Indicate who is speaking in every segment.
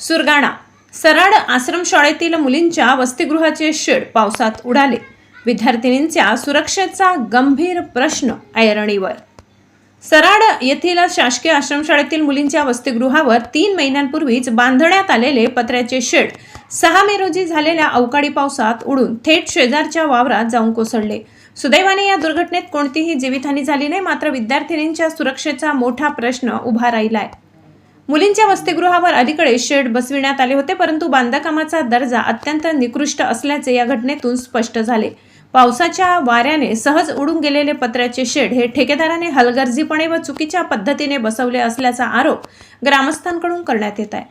Speaker 1: सुरगाणा. सराड आश्रमशाळेतील मुलींच्या वसतिगृहाचे शेड पावसात उडाले. विद्यार्थिनींच्या सुरक्षेचा गंभीर प्रश्न ऐरणीवर. सराड येथील शासकीय आश्रमशाळेतील मुलींच्या वसतिगृहावर तीन महिन्यांपूर्वीच बांधण्यात आलेले पत्र्याचे शेड सहा मे रोजी झालेल्या अवकाळी पावसात उडून थेट शेजारच्या वावरात जाऊन कोसळले. सुदैवाने या दुर्घटनेत कोणतीही जीवितहानी झाली नाही मात्र विद्यार्थिनींच्या सुरक्षेचा मोठा प्रश्न उभा राहिला आहे मुलींच्या वसतिगृहावर अलीकडे शेड बसविण्यात आले होते परंतु बांधकामाचा दर्जा अत्यंत निकृष्ट असल्याचे या घटनेतून स्पष्ट झाले. पावसाच्या वाऱ्याने सहज उडून गेलेले पत्र्याचे शेड हे ठेकेदाराने हलगर्जीपणे व चुकीच्या पद्धतीने बसवले असल्याचा आरोप ग्रामस्थांकडून करण्यात येत आहे.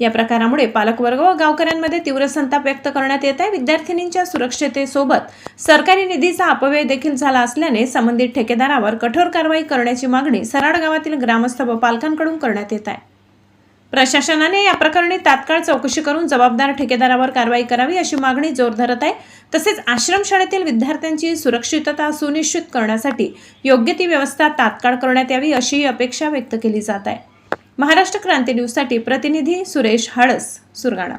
Speaker 1: या प्रकारामुळे पालकवर्ग व गावकऱ्यांमध्ये तीव्र संताप व्यक्त करण्यात येत आहे. विद्यार्थिनींच्या सुरक्षतेसोबत सरकारी निधीचा अपव्यय देखील झाला असल्याने संबंधित ठेकेदारावर कठोर कारवाई करण्याची मागणी सराड गावातील ग्रामस्थ व पालकांकडून करण्यात येत आहे. प्रशासनाने या प्रकरणी तात्काळ चौकशी करून जबाबदार ठेकेदारावर कारवाई करावी अशी मागणी जोर धरत आहे. तसेच आश्रमशाळेतील विद्यार्थ्यांची सुरक्षितता सुनिश्चित करण्यासाठी योग्य ती व्यवस्था तात्काळ करण्यात यावी अशी अपेक्षा व्यक्त केली जात आहे. महाराष्ट्र क्रांती न्यूजसाठी प्रतिनिधी सुरेश हळस सुरगाणा.